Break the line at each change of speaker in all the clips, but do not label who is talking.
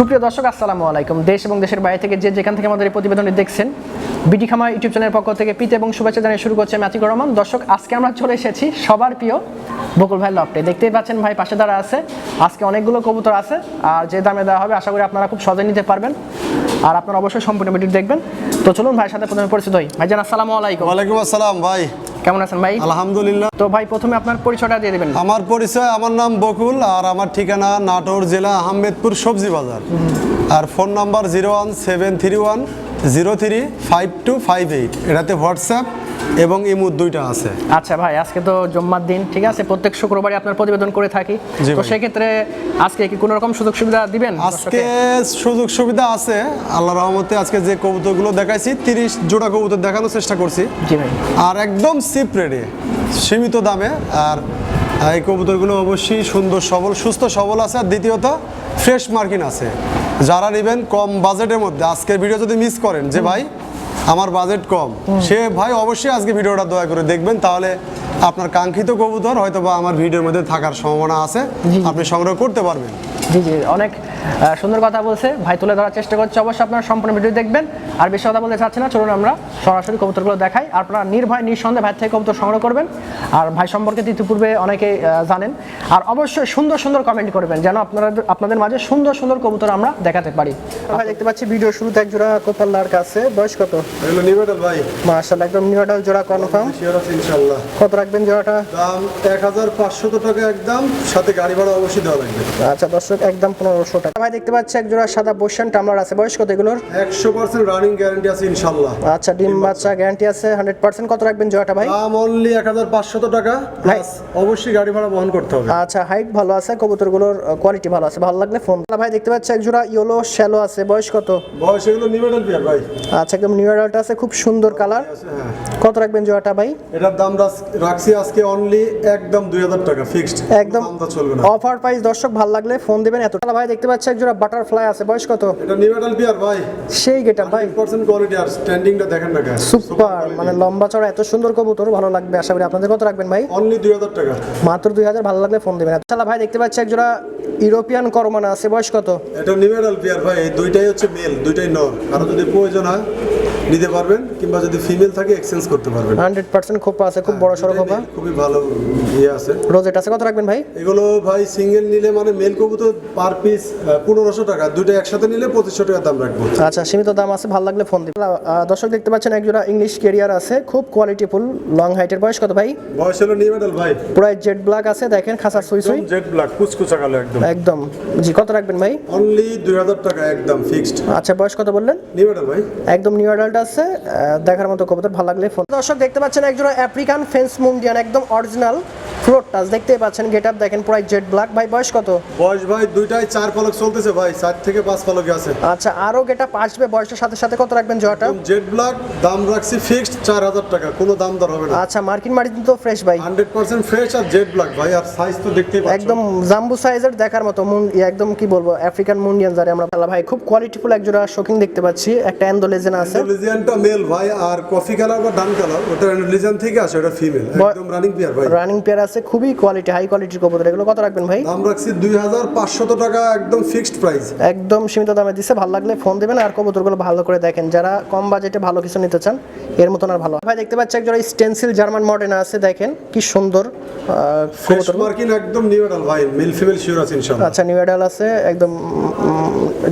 সুপ্রিয় দর্শক, আসসালামু আলাইকুম। দেশ এবং দেশের বাইরে থেকে যে যেখান থেকে আমাদের প্রতিবেদনটি দেখছেন বিটি খামা ইউটিউব চ্যানেলের পক্ষ থেকে পিতে এবং শুভেচ্ছা জানিয়ে শুরু করছে ম্যাথিক রহমান। দর্শক, আজকে আমরা চলে এসেছি সবার প্রিয় বকুল ভাই লফটে। দেখতেই পাচ্ছেন ভাই, পাশে দাঁড়া আছে। আজকে অনেকগুলো কবুতর আছে, আর যে দামে দেওয়া হবে, আশা করি আপনারা খুব সহজে নিতে পারবেন। আর আপনারা অবশ্যই সম্পূর্ণ ভিডিও দেখবেন। তো চলুন ভাইয়ের সাথে প্রথমে পরিচিত হই। ভাই জান আসসালামু আলাইকুম।
ওয়ালাইকুম আসসালাম, ভাই।
কেমন আছেন ভাই?
আলহামদুলিল্লাহ।
তো ভাই প্রথমে আপনার পরিচয়টা দিয়ে দেবেন।
আমার পরিচয় আমার নাম বকুল আর আমার ঠিকানা নাটোর জেলা আহমেদপুর সবজি বাজার। আর phone number zero one seven three one zero three five two five eight. এটাতে হোয়াটসঅ্যাপ এবং ইমু দুইটা আছে।
আচ্ছা ভাই আজকে তো জম্মার দিন ঠিক আছে? প্রত্যেক শুক্রবারই আপনার প্রতিবেদন করে থাকি। তো
ভাই।
সেক্ষেত্রে আজকে কি কোনো রকম সুযোগ সুবিধা দিবেন
আজকে সুযোগ সুবিধা আছে আল্লাহ রহমতে আজকে যে কবুতরগুলো দেখাইছি তিরিশ জোড়া কবুতর দেখানোর চেষ্টা করছি।
জি ভাই।
আর একদম চিপ রেটে সীমিত দামে। আর এই কবুতরগুলো অবশ্যই সুন্দর সবল সুস্থ সবল আছে। আর দ্বিতীয়ত ফ্রেশ মার্কিন আছে। যারা নেবেন কম বাজেটের মধ্যে আজকের ভিডিও যদি মিস করেন যে ভাই আমার বাজেট কম সে ভাই অবশ্যই আজকে ভিডিওটা দয়া করে দেখবেন তাহলে আপনার কাঙ্ক্ষিত কবুতর হয়তো বা আমার ভিডিওর মধ্যে থাকার সম্ভাবনা আছে আপনি সংগ্রহ করতে পারবেন।
জি জি অনেক সুন্দর কথা বলছে। ভাই তুলে ধরার চেষ্টা করছে। অবশ্যই আপনারা সম্পূর্ণ ভিডিও দেখবেন। আর বেশি কথা বলতে চাচ্ছি না চলুন আমরা সরাসরি কবুতরগুলো দেখাই। আর আপনারা নির্ভয় নিঃসন্দেহে ভাই থেকে কবুতর সংগ্রহ করবেন। আর ভাই সম্পর্কে ইতিপূর্বে অনেকে জানেন। আর অবশ্যই সুন্দর সুন্দর কমেন্ট করবেন যেন আপনারা আপনাদের মাঝে সুন্দর সুন্দর কবুতর আমরা দেখাতে পারি। ভাই দেখতে পাচ্ছি ভিডিও শুরুতে এক জোড়া কোপাল্লার কাছে। বয়স কত?
ভাই।
মার্শাল একদম নিউডাল জোড়া কনফার্ম
শিওর আছে ইনশাল্লাহ
কত রাখবেন জোড়াটা?
দাম এক হাজার পাঁচশত টাকা একদম। সাথে গাড়ি ভাড়া অবশ্যই দেওয়া লাগবে।
আচ্ছা দর্শক একদম পনেরোশো টাকা। ভাই দেখতে পাচ্ছি এক জোড়া সাদা বসেন টামলার আছে। বয়স কত এগুলোর?
একশো পার্সেন্ট রানিং গ্যারান্টি আছে ইনশাল্লাহ।
আচ্ছা ডিম বাচ্চা গ্যারান্টি আছে হান্ড্রেড পার্সেন্ট কত রাখবেন জোড়াটা ভাই?
দাম অনলি এক হাজার পাঁচশত টাকা প্লাস অবশ্যই গাড়ি ভাড়া বহন করতে হবে।
আচ্ছা হাইট ভালো আছে কবুতরগুলোর কোয়ালিটি ভালো আছে ভালো লাগলে ফোন ভাই দেখতে পাচ্ছি এক জোড়া ইয়েলো শ্যালো আছে বয়স কত?
বয়স এগুলো নিবেদন পিয়ার ভাই।
আচ্ছা একদম নিউ অ্যাডাল্ট আছে খুব সুন্দর কালার
হ্যাঁ।
কত রাখবেন জোড়াটা ভাই?
এটার দাম রাখছি আজকে অনলি একদম দুই হাজার টাকা ফিক্সড
একদম অফার প্রাইস দর্শক ভালো লাগলে ফোন দিবেন। এত ভাই দেখতে পাচ্ছি এক জোড়া বাটারফ্লাই আছে। বয়স কত?
এটা নিউরাল পিয়ার ভাই।
সেই গেটা ভাই।
পার্সেন্ট কোয়ালিটি আর স্ট্যান্ডিংটা দেখেন না
সুপার মানে লম্বা চড়া এত সুন্দর কবুতর ভালো লাগবে। আশা করি আপনাদের কত রাখবেন ভাই?
অনলি দুই হাজার টাকা।
মাত্র দুই হাজার ভালো লাগলে ফোন দিবেন। আচ্ছা ভাই দেখতে পাচ্ছি একজোড়া ইউরোপিয়ান করমানা আছে। বয়স কত?
এটা নিউরাল পিয়ার ভাই। এই দুইটাই হচ্ছে মেল দুইটাই নর। আর যদি প্রয়োজন হয় নিতে পারবেন কিংবা যদি ফিমেল থাকে এক্সচেঞ্জ করতে পারবেন।
হান্ড্রেড পার্সেন্ট খোপা আছে খুব বড় সড়ো খোপা
খুবই ভালো ইয়ে আছে।
রোজেট আছে কত রাখবেন ভাই?
এগুলো ভাই সিঙ্গেল নিলে মানে মেল কবুতর পার পিস পনেরোশো টাকা। দুটো একসাথে নিলে পঁচিশশো টাকা দাম রাখব।
আচ্ছা সীমিত দাম আছে ভালো লাগলে ফোন দিবেন। দর্শক দেখতে পাচ্ছেন এক জোড়া ইংলিশ ক্যারিয়ার আছে খুব কোয়ালিটিফুল লং হাইটের বয়স কত ভাই?
বয়স হলো নিয়ে মেডাল ভাই।
পুরো জেড ব্ল্যাক আছে দেখেন খাসার সুই সুই।
জেড ব্ল্যাক কুচকুচা কালো একদম।
একদম। জি কত রাখবেন ভাই?
অনলি দুই হাজার টাকা একদম ফিক্সড
আচ্ছা বয়স কত বললেন?
নিয়ে মেডাল ভাই।
একদম নিউ অ্যাডাল্ট আছে দেখার মতো কবুতর, ভালো লাগলে ফোন দর্শক দেখতে পাচ্ছেন একজোড়া আফ্রিকান ফেন্স মুন্ডিয়ান একদম অরিজিনাল ফ্লোর টাচ দেখতেই পাচ্ছেন গেট আপ দেখেন পুরাই জেড ব্ল্যাক ভাই বয়স কত?
বয়স ভাই দুইটাই চার পালক চলতেছে ভাই চার থেকে পাঁচ পালকে আছে।
আচ্ছা আরও গেট আপ আসবে বয়সের সাথে সাথে কত রাখবেন জয়টা
জেড ব্ল্যাক দাম রাখছি ফিক্সড চার হাজার টাকা কোনো দাম দর হবে না।
আচ্ছা মার্কিন মাটি তো ফ্রেশ ভাই।
হান্ড্রেড পার্সেন্ট ফ্রেশ আর জেড ব্ল্যাক ভাই আর সাইজ তো দেখতেই পাচ্ছেন।
একদম জাম্বু সাইজের দেখার মতো মুন ইয়ে একদম কি বলব আফ্রিকান মুন্ডিয়ান যারে আমরা বলা ভাই খুব কোয়ালিটিফুল এক জোড়া শোকিং দেখতে পাচ্ছি। একটা অ্যান্ডোলেজেন আছে।
লিজিয়ানটা মেল ভাই আর কফি কালার বা ডান কালার ওটা লিজিয়ান থেকে আসে ওটা ফিমেল একদম রানিং পিয়ার ভাই।
রানিং পেয়ার আছে খুবই কোয়ালিটি হাই কোয়ালিটির কবুতর। এগুলো কত রাখবেন ভাই?
দাম রাখছি দুই হাজার পাঁচশত টাকা একদম ফিক্সড প্রাইস
একদম সীমিত দামে দিচ্ছে ভালো লাগলে ফোন দেবেন আর কবুতরগুলো ভালো করে দেখেন। যারা কম বাজেটে ভালো কিছু নিতে চান এর মতন আর ভালো। ভাই দেখতে পাচ্ছি একজোড়া স্টেনসিল জার্মান মডেল আছে দেখেন কি সুন্দর কবুতর
মার্কিন একদম নিউ এডাল ভাই মেল ফিমেল শিওর আছে ইনশাআল্লাহ।
আচ্ছা নিউ এডাল আছে একদম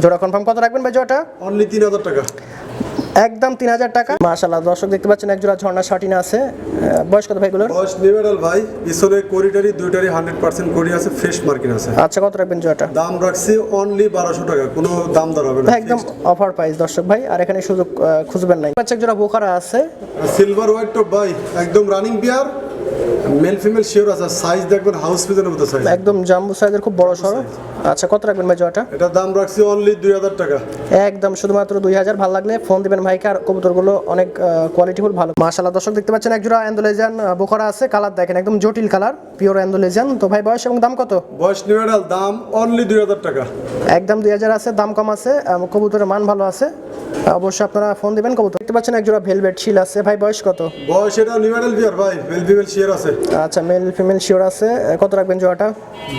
জোড়া কনফার্ম কত রাখবেন ভাই জোড়াটা?
অনলি তিন হাজার টাকা।
একদম তিন হাজার টাকা। মাশাল্লাহ দর্শক দেখতে পাচ্ছেন এক জোড়া ঝর্ণা শার্টিন আছে। বয়স্ক বয়স কত ভাইগুলোর
বয়স নিবেডাল ভাই পিছনে কোরিটারি দুইটারি হান্ড্রেড পার্সেন্ট কোরি আছে ফ্রেশ মার্কিন আছে।
আচ্ছা কত রাখবেন জোড়াটা?
দাম রাখছি অনলি বারোশো টাকা কোনো দাম দর হবে না
একদম অফার প্রাইস দর্শক ভাই আর এখানে সুযোগ খুঁজবেন নাই। পাঁচ এক জোড়া বোকারা আছে।
সিলভার হোয়াইট টপ ভাই একদম running pair male female sure আছে সাইজ দেখবেন হাউস পিজনের মতো সাইজ
একদম জাম্বু সাইজের খুব বড় সড়ো আচ্ছা কত রাখবেন ভাই জোড়াটা?
এটার দাম রাখছি অনলি দুই হাজার টাকা।
একদম শুধুমাত্র দুই হাজার। ভালো লাগলে ফোন দিবেন ভাইকে আর কবুতরগুলো অনেক কোয়ালিটিফুল ভালো। মাশাল্লাহ দর্শক দেখতে পাচ্ছেন এক জোড়া অ্যান্ডোলেজিয়ান বোকরা আছে কালার দেখেন একদম জটিল কালার পিওর অ্যান্ডোলেজিয়ান তো ভাই বয়স এবং দাম কত?
বয়স নিউ দাম অনলি দুই হাজার টাকা।
একদম দুই হাজার আছে দাম কম আছে কবুতরের মান ভালো আছে। অবশ্যই আপনারা ফোন দিবেন কবুতর দেখতে পাচ্ছেন এক জোড়া ভেলভেট শিল আছে। ভাই বয়স কত?
বয়স এটা নিউমেরাল বিয়ার ভাই। মেল ফিমেল শিয়ার আছে।
আচ্ছা মেল ফিমেল শিওর আছে। কত রাখবেন জোড়াটা?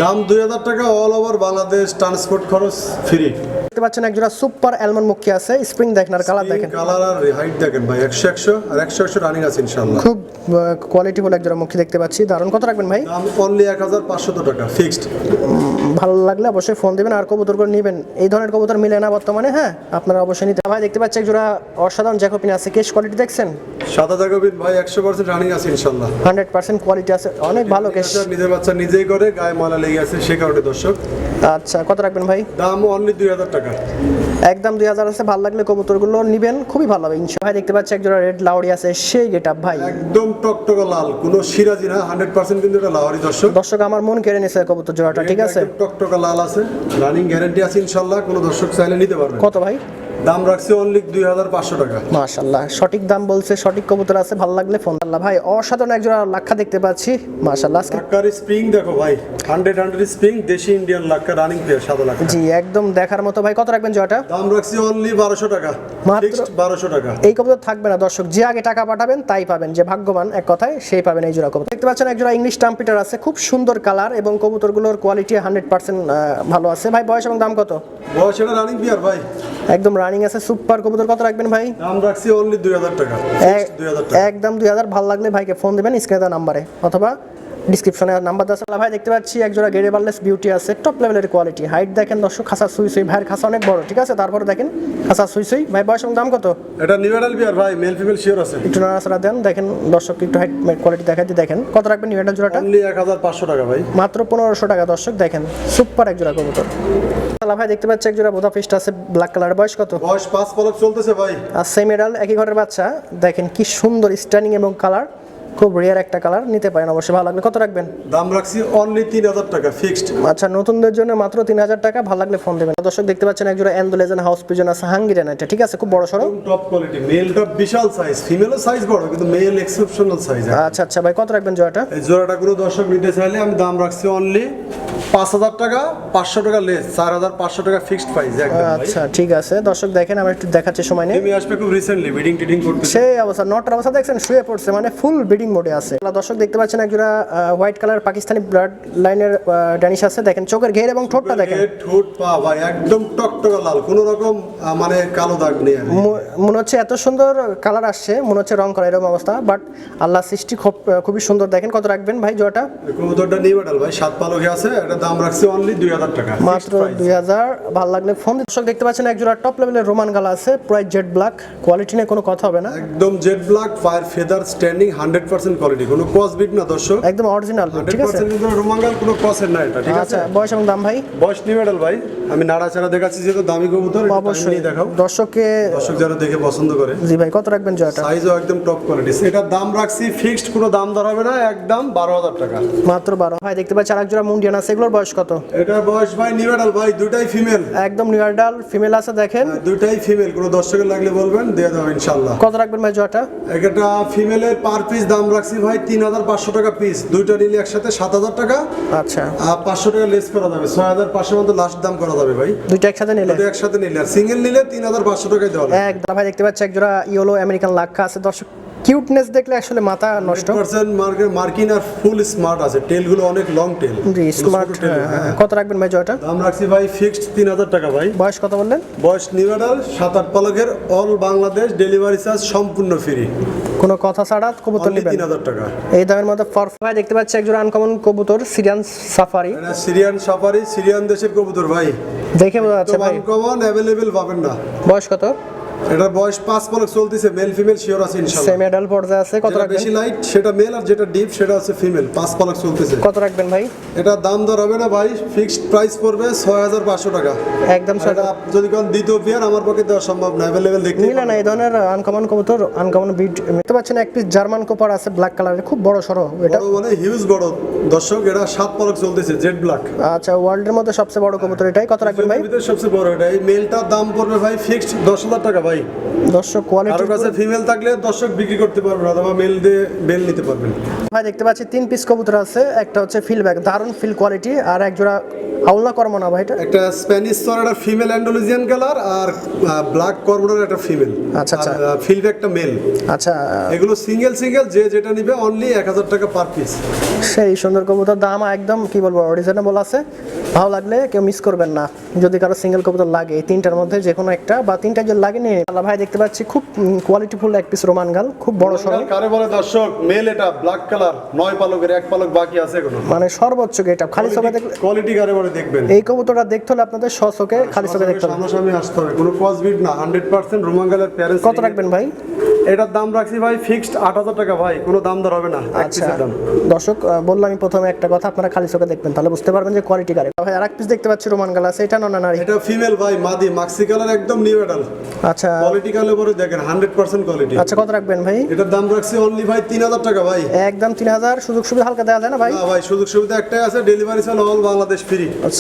দাম দুই হাজার টাকা অল ওভার বাংলাদেশ ট্রান্সপোর্ট খরচ ফ্রি
দেখতে পাচ্ছেন একজোড়া সুপার অ্যালমন্ড মুখী আছে স্প্রিং দেখেন আর কালার দেখেন।
কালার আর হাইট দেখেন ভাই একশো একশো আর একশো একশো রানিং আছে ইনশাল্লাহ
খুব কোয়ালিটি ফুল একজোড়া মুখী দেখতে পাচ্ছি। দারুণ কত রাখবেন ভাই?
দাম অনলি এক হাজার পাঁচশত টাকা ফিক্সড
ভালো লাগলে অবশ্যই ফোন দিবেন আর কবুতর করে নেবেন। এই ধরনের কবুতর মিলে না বর্তমানে হ্যাঁ? আপনারা অবশ্যই নিতে ভাই দেখতে পাচ্ছি একজোড়া অসাধারণ জ্যাকোপিন আছে। কেশ কোয়ালিটি দেখছেন?
সাদা জাগবিন ভাই একশো পার্সেন্ট রানিং আছে
হান্ড্রেড পার্সেন্ট কোয়ালিটি আছে। অনেক ভালো কেশ।
নিজের বাচ্চা নিজেই করে গায়ে ময়লা লেগে আছে সে কারণে দর্শক।
আচ্ছা কত রাখবেন ভাই?
দাম অনলি দুই হাজার টাকা।
একদম দুই হাজার আছে ভালো লাগলে কবুতরগুলো নিবেন খুবই ভালো হবে ইনশা ভাই দেখতে পাচ্ছি একজোড়া রেড লাউড়ি আছে সেই গেট আপ ভাই।
একদম টকটকা লাল কোনো সিরাজি না হান্ড্রেড পার্সেন্ট কিন্তু এটা লাউড়ি দর্শক।
দর্শক আমার মন কেড়ে নিছে কবুতর জোড়াটা ঠিক আছে?
টকটকে টকটকা লাল আছে রানিং গ্যারান্টি আছে ইনশাল্লাহ কোনো দর্শক চাইলে নিতে পারবে
কত ভাই?
দাম রাখছি অনলি দুই হাজার পাঁচশো টাকা।
মাশাল্লাহ সঠিক দাম বলছে সঠিক কবুতর আছে ভালো লাগলে ফোন আল্লাহ ভাই অসাধারণ একজোড়া লাক্ষা দেখতে পাচ্ছি। মাশাল্লাহ
লাক্কার স্প্রিং দেখো ভাই। হান্ড্রেড হান্ড্রেড স্প্রিং দেশি ইন্ডিয়ান লাক্কা রানিং পেয়ার সাদা লাক্কা।
জি একদম দেখার মতো। ভাই কত রাখবেন জোড়াটা
দাম রাখছি অনলি বারোশো টাকা।
মাত্র-
বারোশো টাকা।
এই কবুতর থাকবে না দর্শক। যে আগে টাকা পাঠাবেন তাই পাবেন। যে ভাগ্যবান এক কথায় সেই পাবেন এই জোড়া কবুতর। দেখতে পাচ্ছেন একজোড়া ইংলিশ টাম্পিটার আছে। খুব সুন্দর কালার এবং কবুতরগুলোর কোয়ালিটি হান্ড্রেড পার্সেন্ট ভালো আছে। ভাই বয়স এবং দাম কত?
বয়স এটা রানিং পেয়ার ভাই।
একদম রানিং আছে সুপার কবুতর কত রাখবেন ভাই?
দাম রাখছি অনলি দুই হাজার টাকা।
এক-
দুই হাজার টাকা।
একদম দুই হাজার ভালো লাগলে ভাইকে ফোন দিবেন স্ক্রিনে দেওয়া নাম্বারে অথবা ডিসক্রিপশনে নাম্বার দেওয়া ভাই দেখতে পাচ্ছি একজোড়া গেড়ে বার্লেস বিউটি আছে টপ লেভেলের কোয়ালিটি হাইট দেখেন দর্শক খাসা সুই সুই। ভাইয়ের খাসা অনেক বড় ঠিক আছে? তারপরে দেখেন খাসা সুই সুই। ভাই বয়স এবং দাম কত?
এটা নিউডাল পেয়ার ভাই মেল ফিমেল শিওর আছে।
একটু নাড়াচাড়া দেন দেখেন দর্শক একটু হাইট কোয়ালিটি দেখা দিয়ে দেখেন। কত রাখবেন নিউটা জোড়াটা?
অনলি এক হাজার পাঁচশো টাকা ভাই।
মাত্র পনেরোশো টাকা দর্শক দেখেন। সুপার এক জোড়া কবুতর। তাহলে ভাই দেখতে পাচ্ছি এক জোড়া বোধা ফিস্ট আছে ব্ল্যাক কালার বয়স কত?
বয়স পাঁচ পলক চলতেছে ভাই।
আর সেম এডাল একই ঘরের বাচ্চা। দেখেন কি সুন্দর স্টানিং এবং কালার খুব রেয়ার একটা কালার নিতে পারেন অবশ্যই ভালো লাগলে কত রাখবেন?
দাম রাখছি অনলি তিন হাজার টাকা ফিক্সড
আচ্ছা নতুনদের জন্য মাত্র তিন হাজার টাকা ভালো লাগলে ফোন দেবেন। দর্শক দেখতে পাচ্ছেন একজোড়া অ্যান্ডোলেজেন হাউস পিজন আছে হাঙ্গিরেন এটা ঠিক আছে? খুব বড় সড়ো।
টপ কোয়ালিটি মেলটা বিশাল সাইজ ফিমেলও সাইজ বড় কিন্তু মেল এক্সেপশনাল সাইজ
আচ্ছা আচ্ছা ভাই কত রাখবেন জোড়াটা?
এই জোড়াটা কোনো দর্শক নিতে চাইলে আমি দাম রাখছি অনলি পাঁচ হাজার টাকা পাঁচশো টাকা লেস চার হাজার পাঁচশো টাকা ফিক্সড প্রাইস
আচ্ছা ঠিক আছে। দর্শক দেখেন আমরা একটু দেখাচ্ছি সময় নেই
আসবে খুব রিসেন্টলি মিটিং টিটিং করতে
সেই অবস্থা নটার অবস্থা দেখছেন শুয়ে পড়ছে মানে ফুল ব্রিডিং মোডে আছে। দর্শক দেখতে পাচ্ছেন একজোড়া হোয়াইট কালার পাকিস্তানি ব্লাড লাইনের ড্যানিশ আছে। দেখেন চোখের ঘের এবং ঠোঁটটা দেখেন।
ঠোঁট পা ভাই একদম টকটকা লাল। কোনো রকম মানে কালো দাগ নেই
মনে হচ্ছে এত সুন্দর কালার আসছে মনে হচ্ছে রং করা এরকম অবস্থা বাট আল্লাহ সৃষ্টি খুব খুবই সুন্দর। দেখেন কত রাখবেন ভাই
এই কবুতরটা নিয়ে বেটাল ভাই সাত পালকে আছে এটা দাম রাখছি অনলি দুই হাজার টাকা।
মাত্র দুই হাজার ভালো লাগলে ফোন দর্শক দেখতে পাচ্ছেন একজোড়া টপ লেভেলের রোমান গালা আছে প্রায় জেড ব্ল্যাক কোয়ালিটি নিয়ে কোনো কথা হবে না।
একদম jet black fire feather standing hundred percent quality কোনো ক্রস বিট না দর্শক।
একদম অরিজিনাল ঠিক আছে?
রোমাঙ্গাল কোনো ক্রসের না এটা ঠিক আছে?
আচ্ছা বয়স এবং দাম ভাই?
বয়স বেটাল ভাই আমি নাড়াচাড়া দেখাচ্ছি যেহেতু দামি কবুতর
অবশ্যই।
দেখাও।
দর্শককে
দর্শক যারা দেখে পছন্দ করে।
জি ভাই কত রাখবেন জয়টা?
সাইজও একদম টপ কোয়ালিটি এটার দাম রাখছি ফিক্সড কোনো দাম দর হবে না একদম বারো হাজার টাকা।
মাত্র বারো। ভাই দেখতে পাচ্ছি আরেক জোড়া মুন্ডিয়ান আছে এগুলোর বয়স কত?
এটার বয়স ভাই নিবেডাল ভাই দুটাই ফিমেল
একদম নিউয়ার্ডাল ফিমেল আছে দেখেন।
দুটাই ফিমেল কোনো দর্শকের লাগলে বলবেন দিয়ে দেবো ইনশাল্লাহ
কত রাখবেন ভাই জয়টা?
একটা ফিমেলের পার পিস দাম রাখছি ভাই তিন হাজার পাঁচশো টাকা পিস দুইটা নিলে একসাথে সাত হাজার টাকা।
আচ্ছা।
আর পাঁচশো টাকা লেস করা যাবে। ছয় হাজার পাঁচশো মতো লাস্ট দাম করা যাবে ভাই।
দুইটা একসাথে নিলে?
দুটো একসাথে নিলে। আর সিঙ্গেল নিলে তিন হাজার পাঁচশো টাকায় দেওয়া
এক দাদা ভাই দেখতে পাচ্ছি এক জোড়া ইয়েলো আমেরিকান লাক্ষা আছে। দর্শক কিউটনেস দেখলে আসলে মাথা নষ্ট।
মার্কিন আর ফুল স্মার্ট আছে। টেলগুলো অনেক লং টেল
জি স্মার্ট কত রাখবেন ভাই জয়টা?
দাম রাখছি ভাই ফিক্সড তিন হাজার টাকা ভাই।
বয়স কত বললেন?
বয়স নিউডাল সাত আট পালকের অল বাংলাদেশ ডেলিভারি চার্জ সম্পূর্ণ ফ্রি
কোনো কথা ছাড়া কবুতর নেবেন।
তিন হাজার টাকা।
এই দামের মধ্যে ভাই দেখতে পাচ্ছি এক জোড়া আনকমন কবুতর Syrian safari
Syrian safari Syrian দেশের কবুতর ভাই।
দেখে বোঝা যাচ্ছে ভাই।
কমন অ্যাভেলেবেল পাবেন না।
বয়স কত?
এটার বয়স পাঁচ পলক চলতেছে মেল ফিমেল শিওর আছে ইনশাআল্লাহ
সেমি মেডাল পর্যায়ে আছে কত রাখবেন?
বেশি লাইট সেটা মেল আর যেটা ডিপ সেটা হচ্ছে ফিমেল পাঁচ পলক চলতেছে।
কত রাখবেন ভাই?
এটা দাম দর হবে না ভাই ফিক্সড প্রাইস পড়বে ছয় হাজার পাঁচশো টাকা।
একদম
সেটা যদি কোন দ্বিতীয় পেয়ার আমার পক্ষে দেওয়া সম্ভব না অ্যাভেলেবেল দেখতে
মিলে না এই ধরনের আনকমন কবুতর আনকমন বিট দেখতে পাচ্ছেন এক পিস জার্মান কোপার আছে ব্ল্যাক কালারের খুব বড় সড়ো এটা।
বড় মানে হিউজ বড়। দর্শক এটা সাত পলক চলতেছে জেড ব্ল্যাক
আচ্ছা ওয়ার্ল্ডের মধ্যে সবচেয়ে বড় কবুতর এটাই কত রাখবেন ভাই?
সবচেয়ে বড় এটা এই মেলটার দাম পড়বে ভাই ফিক্সড দশ হাজার টাকা ভাই।
দর্শক কোয়ালিটি
কাছে ফিমেল থাকলে দর্শক বিক্রি করতে পারবেন অথবা মেল দিয়ে মেল নিতে পারবেন।
ভাই দেখতে পাচ্ছি তিন পিস কবুতর আছে একটা হচ্ছে ফিল ব্যাগ দারুণ ফিল কোয়ালিটি আর এক জোড়া হাওলনা কর্মনা ভাই এটা?
একটা স্প্যানিশ একটা ফিমেল অ্যান্ডোলিজিয়ান কালার আর ব্ল্যাক কর্বোনার একটা ফিমেল
আচ্ছা, আচ্ছা।
ফিল্ড একটা মেল
আচ্ছা।
এগুলো সিঙ্গেল সিঙ্গেল যে যেটা নিবে অনলি এক হাজার টাকা পার পিস
সেই সুন্দর কবুতর দাম একদম কি বলব রিজনেবল আছে। ভালো লাগলে কেউ মিস করবেন না। যদি কারও সিঙ্গেল কবুতর লাগে এই তিনটার মধ্যে যে কোনো একটা বা তিনটা যদি লাগে নিয়ে। আল্লাহ ভাই দেখতে পাচ্ছি খুব কোয়ালিটিফুল এক পিস রোমান গাল খুব বড় সরল।
কারে বলে দর্শক? মেল এটা ব্ল্যাক কালার নয় পালকের এক পালক বাকি আছে এখনও।
মানে সর্বোচ্চ গেট খালি চোখে দেখলে
কোয়ালিটি কারে বলে দেখবেন?
এই কবুতরটা দেখতে হলে আপনাদের স চোখে খালি চোখে দেখতে হবে।
সামনাসামনি আসতে হবে কোনো কসবিট না হান্ড্রেড পার্সেন্ট রোমাঙ্গালের প্যারেন্টস
কত রাখবেন ভাই?
এটার দাম রাখছি ভাই ফিক্সড আট হাজার টাকা ভাই কোনো দাম দর হবে না
আচ্ছা। দর্শক বললাম আমি প্রথমে একটা কথা আপনারা খালি চোখে দেখবেন তাহলে বুঝতে পারবেন যে কোয়ালিটি কারে। ভাই আর এক পিস দেখতে পাচ্ছি রোমান গাল এটা না নারী?
এটা ফিমেল ভাই মাদি মাক্সি কালার একদম নিউ এডাল
আচ্ছা।
কোয়ালিটি কালে পরে দেখেন হান্ড্রেড পার্সেন্ট কোয়ালিটি
আচ্ছা কত রাখবেন ভাই?
এটার দাম রাখছি অনলি ভাই তিন হাজার টাকা ভাই।
একদম তিন হাজার সুযোগ সুবিধা হালকা দেওয়া যায় না ভাই?
না ভাই সুযোগ সুবিধা একটাই আছে ডেলিভারি চাল অল বাংলাদেশ ফ্রি